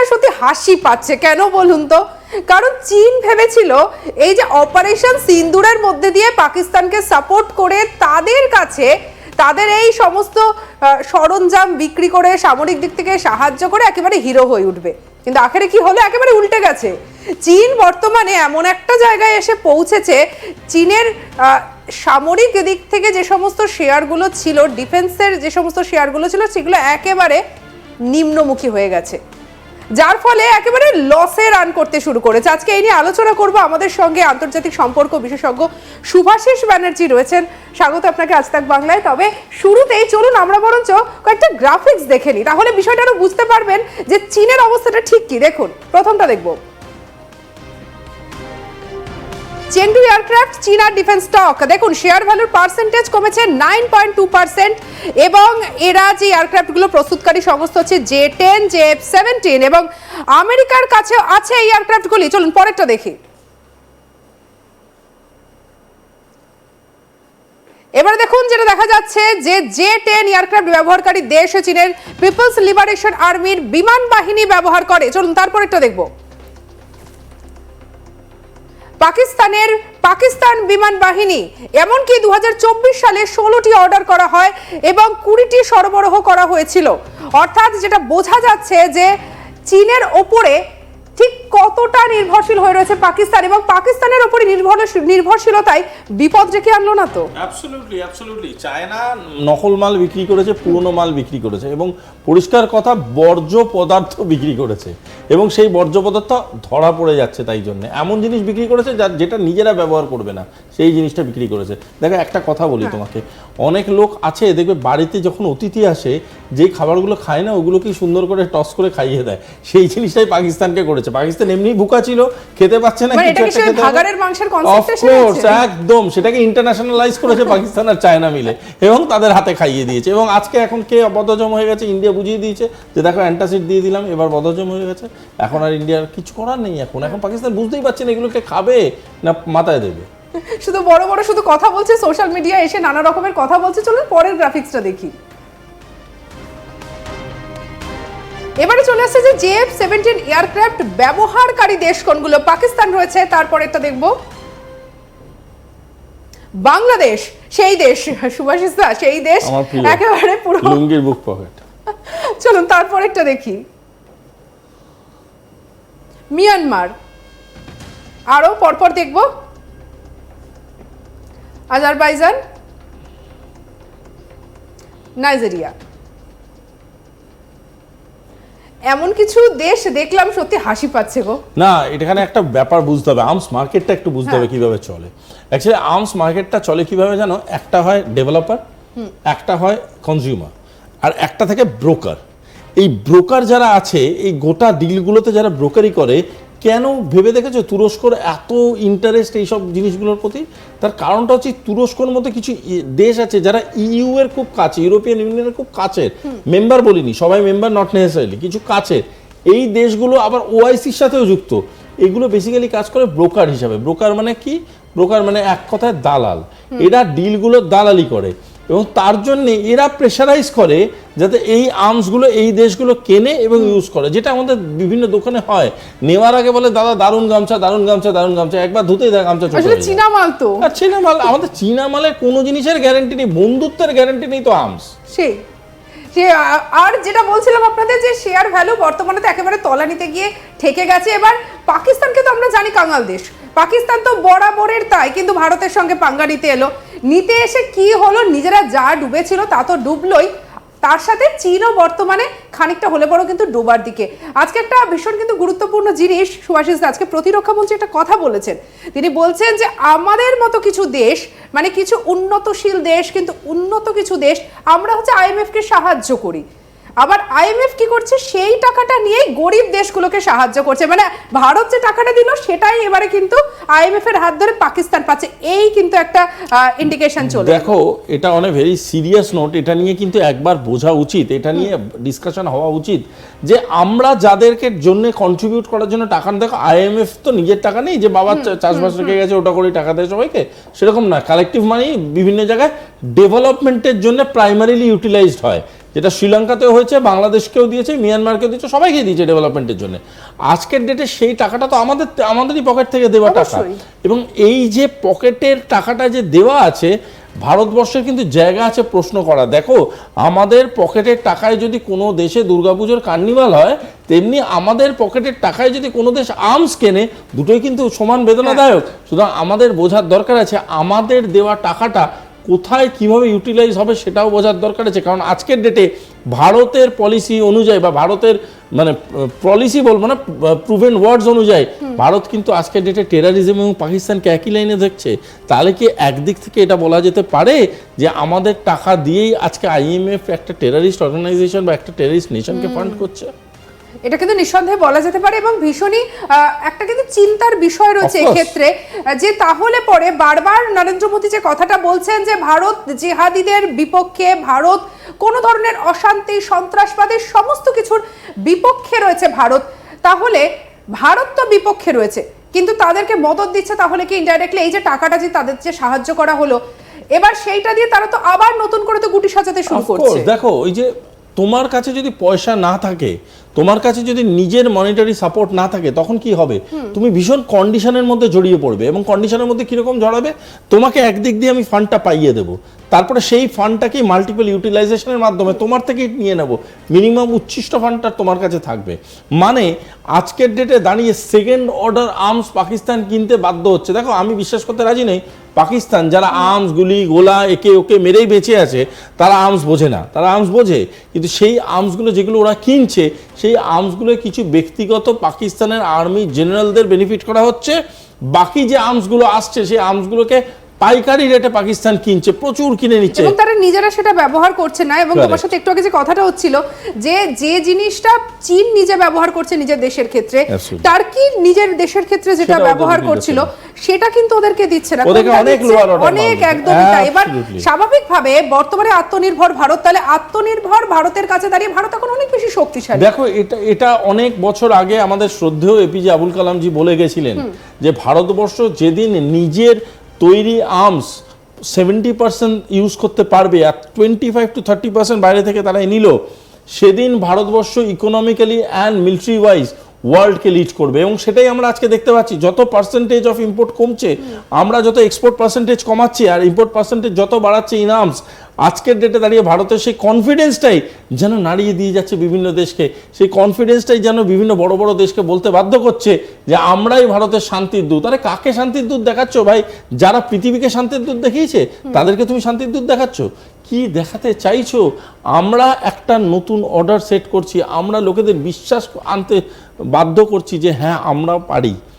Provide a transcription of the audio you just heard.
না সত্যি হাসি পাচ্ছে, কেন বলুন তো? কারণ চীন ভেবেছিল এই যে অপারেশন সিন্দুরের মধ্যে দিয়ে পাকিস্তানকে সাপোর্ট করে তাদের কাছে তাদের এই সমস্ত সরঞ্জাম বিক্রি করে, সামরিক দিক থেকে সাহায্য করে একেবারে হিরো হয়ে উঠবে। কিন্তু আখেরে কি হলো? একেবারে উল্টে গেছে। চীন বর্তমানে এমন একটা জায়গায় এসে পৌঁছেছে, চীনের সামরিক দিক থেকে যে সমস্ত শেয়ারগুলো ছিল, ডিফেন্সের যে সমস্ত শেয়ারগুলো ছিল, সেগুলো একেবারে নিম্নমুখী হয়ে গেছে। যার ফলে একেবারে লসে রান করতে শুরু করেছে। আজকে এই নিয়ে আলোচনা করব আমাদের সঙ্গে আন্তর্জাতিক সম্পর্ক বিশেষজ্ঞ শুভাশিস ব্যানার্জি রয়েছেন। স্বাগত আপনাকে আজ তাক বাংলায়। তবে শুরুতেই চলুন, আমরা বরঞ্চ কয়েকটা গ্রাফিক্স দেখে নিই। তাহলে বিষয়টা আরও বুঝতে পারবেন যে চীনের অবস্থাটা ঠিক কি। দেখুন, প্রথমটা দেখব। চেন্ডু এয়ারক্রাফট, চীনা ডিফেন্স স্টক দেখুন, শেয়ার ভ্যালুর পার্সেন্টেজ কমেছে নাইন পয়েন্ট টু পার্সেন্ট এবং এরা যে এয়ারক্রাফটগুলো প্রস্তুতকারী সংস্থা হচ্ছে J ten, J F seventeen এবং আমেরিকার কাছে আছে এই এয়ারক্রাফটগুলি। চলুন, পরেরটা দেখি। এবারে দেখুন, যেটা দেখা যাচ্ছে যে জে টেন এয়ারক্রাফট ব্যবহারকারী দেশ চীনের পিপলস লিবারেশন আর্মির বিমান বাহিনী ব্যবহার করে। চলুন, তারপরেরটা দেখব। পাকিস্তানের পাকিস্তান বিমান বাহিনী, এমনকি দু হাজার চব্বিশ সালে ষোলোটি অর্ডার করা হয় এবং কুড়িটি সরবরাহ করা হয়েছিল। অর্থাৎ যেটা বোঝা যাচ্ছে যে চীনের ওপরে ঠিক কতটা নির্ভরশীল হয়ে রয়েছে পাকিস্তান এবং পাকিস্তানের ওপরে নির্ভরশীল নির্ভরশীলতায় বিপদ ডেকে আনলো না তো? চায়না নকল মাল বিক্রি করেছে, পুরনো মাল বিক্রি করেছে এবং পরিষ্কার কথা, বর্জ্য পদার্থ বিক্রি করেছে। এবং সেই বর্জ্য পদার্থ ধরা পড়ে যাচ্ছে তাই জন্য। এমন জিনিস বিক্রি করেছে যা যেটা নিজেরা ব্যবহার করবে না। সেই জিনিসটা বিক্রি করেছে। দেখো একটা কথা বলি তোমাকে। অনেক লোক আছে দেখবে বাড়িতে যখন অতিথি আসে যে খাবারগুলো খায় না ওগুলোকেই সুন্দর করে টস করে খাইয়ে দেয়। সেই জিনিসটাই পাকিস্তানকে করেছে। পাকিস্তান এমনি বুকা ছিল খেতে পাচ্ছে না মানে? একদম। সেটাকে ইন্টারন্যাশনালাইজ করেছে পাকিস্তান আর চায়না মিলে। এবং তাদের হাতে খাইয়ে দিয়েছে। এবং আজকে এখন কে বদহজম হয়ে গেছে ইন্ডিয়া বুঝিয়ে দিয়েছে যে দেখো অ্যান্টাসিড দিয়ে দিলাম এবার বদহজম হয়ে গেছে। এখন আর ইন্ডিয়ার কিছু করার নেই এখন। এখন পাকিস্তান বুঝতেই পারছে না এগুলোকে খাবে না মাথায় দেবে। শুধু বড় বড় শুধু কথা বলছে সোশ্যাল মিডিয়া এসে নানা রকমের কথা বলছে। চলুন পরের গ্রাফিক্সটা দেখি। এবারে চলে আসছে যে জেএফ সেভেন্টিন এয়ারক্রাফট ব্যবহারকারী দেশ কোনগুলো? পাকিস্তান রয়েছে তারপরে একটা দেখব। বাংলাদেশ সেই দেশ সুভাষিস দা সেই দেশ একেবারে পুরো লুঙ্গির বুক পকেট চলুন তারপরেরটা দেখি। মিয়ানমার আরও পরপর দেখব। Azerbaijan Nigeria. এমন কিছু দেশ দেখলাম সত্যি হাসি পাচ্ছে গো। না এখানে একটা ব্যাপার বুঝতে হবে। আর্মস মার্কেটটা একটু বুঝতে হবে কীভাবে চলে। অ্যাকচুয়ালি আর্মস মার্কেটটা চলে কীভাবে জানো? একটা হয় ডেভেলপার একটা হয় কনজিউমার আর একটা থাকে ব্রোকার এই ব্রোকার যারা আছে এই গোটা ডিলগুলোতে যারা ব্রোকারি করে কেন ভেবে দেখেছ তুরস্কর এত ইন্টারেস্ট এইসব জিনিসগুলোর প্রতি? তার কারণটা হচ্ছে তুরস্কর মতো কিছু দেশ আছে যারা ইইউ এর খুব কাছে ইউরোপিয়ান ইউনিয়নের খুব কাছের মেম্বার বলিনি সবাই মেম্বার নট নেসেসারিলি কিছু কাছের এই দেশগুলো আবার ওআইসির সাথেও যুক্ত। এগুলো বেসিক্যালি কাজ করে ব্রোকার হিসাবে। ব্রোকার মানে কি? ব্রোকার মানে এক কথায় দালাল। এরা ডিলগুলো দালালি করে। এবং তার জন্য এরা প্রেশারাইজ করে যাতে এই আর্মসগুলো এই দেশগুলো কেনে এবং ইউজ করে। যেটা আমাদের বিভিন্ন দোকানে হয়। নেওয়ার আগে বলে দাদা দারুণ গামছা দারুণ গামছা দারুণ গামছা। একবার ধুতেই দেয় গামছা আসলে চীনা মাল তো। আর চীনা মাল আমাদের চীনা মালের কোনো জিনিসের গ্যারেন্টি নেই বন্ধুত্বের গ্যারেন্টি নেই তো আর্মস সেই সে আর যেটা বলছিলাম আপনাদের যে শেয়ার ভ্যালু বর্তমানে তো একেবারে তলানিতে গিয়ে ঠেকে গেছে। এবার পাকিস্তানকে তো আমরা জানি কাঙাল দেশ। পাকিস্তান তো বরাবরের তাই কিন্তু ভারতের সঙ্গে পাঙ্গা নিতে এলো। নিতে এসে কি হলো, নিজেরা যা ডুবেছিল তা তো ডুবলোই। তার সাথে চীনও বর্তমানে খানিকটা হলে বড় কিন্তু ডোবার দিকে। আজকে একটা ভীষণ কিন্তু গুরুত্বপূর্ণ জিনিস, সুভাষিস আজকে প্রতিরক্ষা মন্ত্রী একটা কথা বলেছেন। তিনি বলছেন যে, আমাদের মতো কিছু দেশ মানে কিছু উন্নতশীল দেশ, কিন্তু উন্নত কিছু দেশ, আমরা হচ্ছে আইএমএফ কে সাহায্য করি। আবার আইএমএফ কি করছে? সেই টাকাটা নিয়েই গরিব দেশগুলোকে সাহায্য করছে। মানে ভারত যে টাকাটা দিল সেটাই এবারে কিন্তু আইএমএফ এর হাত ধরে পাকিস্তান পাচ্ছে। এই কিন্তু একটা ইন্ডিকেশন চলে। দেখো এটা অনেক ভেরি সিরিয়াস নোট এটা নিয়ে কিন্তু একবার বোঝা উচিত এটা নিয়ে ডিসকাশন হওয়া উচিত যে আমরা যাদেরকে জন্য কন্ট্রিবিউট করার জন্য টাকা দেখো আইএমএফ তো নিজের টাকা নেই যে বাবা চাষবাস রেখে গেছে ওটা করে টাকা দেয় সবাইকে সেরকম না কালেকটিভ মানি বিভিন্ন জায়গায় ডেভেলপমেন্টের জন্য প্রাইমারিলি ইউটিলাইজড হয়। যেটা শ্রীলঙ্কাতেও হয়েছে বাংলাদেশকেও দিয়েছে মিয়ানমারকেও দিয়েছে সবাইকে দিয়েছে ডেভেলপমেন্টের জন্য। আজকের ডেটে সেই টাকাটা তো আমাদের আমাদেরই পকেট থেকে দেওয়া টাকা। এবং এই যে পকেটের টাকাটা যে দেওয়া আছে ভারতবর্ষের কিন্তু জায়গা আছে প্রশ্ন করা। দেখো আমাদের পকেটের টাকায় যদি কোনো দেশে দুর্গাপুজোর কার্নিভাল হয় তেমনি আমাদের পকেটের টাকায় যদি কোনো দেশ আর্মস কেনে দুটোই কিন্তু সমান বেদনাদায়ক। সুতরাং আমাদের বোঝার দরকার আছে আমাদের দেওয়া টাকাটা কোথায় কীভাবে ইউটিলাইজ হবে সেটাও বোঝার দরকার আছে। কারণ আজকের ডেটে ভারতের পলিসি অনুযায়ী বা ভারতের মানে পলিসি বলব না প্রুভেন ওয়ার্ডস অনুযায়ী ভারত কিন্তু আজকের ডেটে টেরারিজম এবং পাকিস্তানকে একই লাইনে দেখছে। তাহলে কি একদিক থেকে এটা বলা যেতে পারে যে আমাদের টাকা দিয়েই আজকে আইএমএফ একটা টেরারিস্ট অর্গানাইজেশন বা একটা টেরারিস্ট নেশনকে ফান্ড করছে? এটা কিন্তু নিঃসন্দেহে বলা যেতে পারে এবং ভীষণই একটা কিন্তু চিন্তার বিষয় রয়েছে এক্ষেত্রে যে তাহলে পরে বারবার নরেন্দ্র মোদী যে কথাটা বলছেন যে ভারত জেহাদিদের বিপক্ষে ভারত কোনো ধরনের অশান্তি সন্ত্রাসবাদের সমস্ত কিছুর বিপক্ষে রয়েছে ভারত তাহলে ভারত তো বিপক্ষে রয়েছে কিন্তু তাদেরকে মদত দিচ্ছে তাহলে কি ইনডাইরেক্টলি এই যে টাকাটা যে তাদের যে সাহায্য করা হলো এবার সেইটা দিয়ে তারা তো আবার নতুন করে তো গুটি সাজাতে শুরু করছে। দেখো ওই যে তোমার কাছে যদি পয়সা না থাকে তোমার কাছে যদি নিজের মনিটারি সাপোর্ট না থাকে তখন কি হবে? তুমি ভীষণ কন্ডিশনের মধ্যে জড়িয়ে পড়বে এবং কন্ডিশনের মধ্যে কীরকম জড়াবে? তোমাকে একদিক দিয়ে আমি ফান্ডটা পাইয়ে দেবো। তারপরে সেই ফান্ডটাকে মাল্টিপল ইউটিলাইজেশনের মাধ্যমে তোমার থেকেই নিয়ে নেব। মিনিমাম উচ্ছিষ্ট ফান্ডটা তোমার কাছে থাকবে। মানে আজকের ডেটে দাঁড়িয়ে সেকেন্ড অর্ডার আর্মস পাকিস্তান কিনতে বাধ্য হচ্ছে। দেখো আমি বিশ্বাস করতে রাজি নেই। পাকিস্তান যারা আর্মস গুলি গোলা একে ওকে মেরেই বেঁচে আছে তারা আর্মস বোঝে না। তারা আর্মস বোঝে কিন্তু সেই আর্মসগুলো যেগুলো ওরা কিনছে সেই আর্মসগুলো কিছু ব্যক্তিগত পাকিস্তানের আর্মি জেনারেলদের বেনিফিট করা হচ্ছে। বাকি যে আর্মসগুলো আসছে, সেই আর্মসগুলোকে পাইকারি রেটে পাকিস্তান কিনছে প্রচুর কিনে নিচ্ছে। এবং তারা নিজেরা সেটা ব্যবহার করছে না এবং তোমার সাথে একটু আগে যে কথাটা হচ্ছিল যে যে জিনিসটা চীন নিজে ব্যবহার করছে নিজের দেশের ক্ষেত্রে. টার্কি নিজের দেশের ক্ষেত্রে যেটা ব্যবহার করছিল সেটা কিন্তু ওদেরকে দিচ্ছে না। ওদেরকে অনেক অনেক একদমই তাই। এবার স্বাভাবিকভাবে বর্তমানে আত্মনির্ভর ভারত তাহলে আত্মনির্ভর ভারতের কাছে দাঁড়িয়ে ভারত এখন অনেক বেশি শক্তিশালী। দেখো এটা এটা অনেক বছর আগে আমাদের শ্রদ্ধেয় এপিজে আবুল কালামজি বলে গেছিলেন যে ভারতবর্ষ যেদিন নিজের তৈরি আর্মস সেভেন্টি পার্সেন্ট ইউজ করতে পারবে আর twenty five to thirty percent বাইরে থেকে তারা নিল। সেদিন Bharatvarsha economically and military wise ওয়ার্ল্ডকে lead করবে এবং সেটাই আমরা আজকে দেখতে পাচ্ছি। যত পার্সেন্টেজ অফ ইম্পোর্ট কমছে আমরা যত এক্সপোর্ট পার্সেন্টেজ কমাচ্ছি আর ইম্পোর্ট পার্সেন্টেজ যত বাড়াচ্ছে ইন আর্মস আজকের ডেটে দাঁড়িয়ে ভারতের সেই কনফিডেন্সটাই যেন নাড়িয়ে দিয়ে যাচ্ছে বিভিন্ন দেশকে। সেই কনফিডেন্সটাই যেন বিভিন্ন বড় বড় দেশকে বলতে বাধ্য করছে যে, আমরাই ভারতের শান্তির দূত। আরে কাকে শান্তির দূত দেখাচ্ছ ভাই? যারা পৃথিবীকে শান্তির দূত দেখিয়েছে, তাদেরকে তুমি শান্তির দূত দেখাচ্ছ? কি দেখাতে চাইছো? আমরা একটা নতুন অর্ডার সেট করছি। আমরা লোকেদের বিশ্বাস আনতে বাধ্য করছি যে হ্যাঁ আমরা পারি।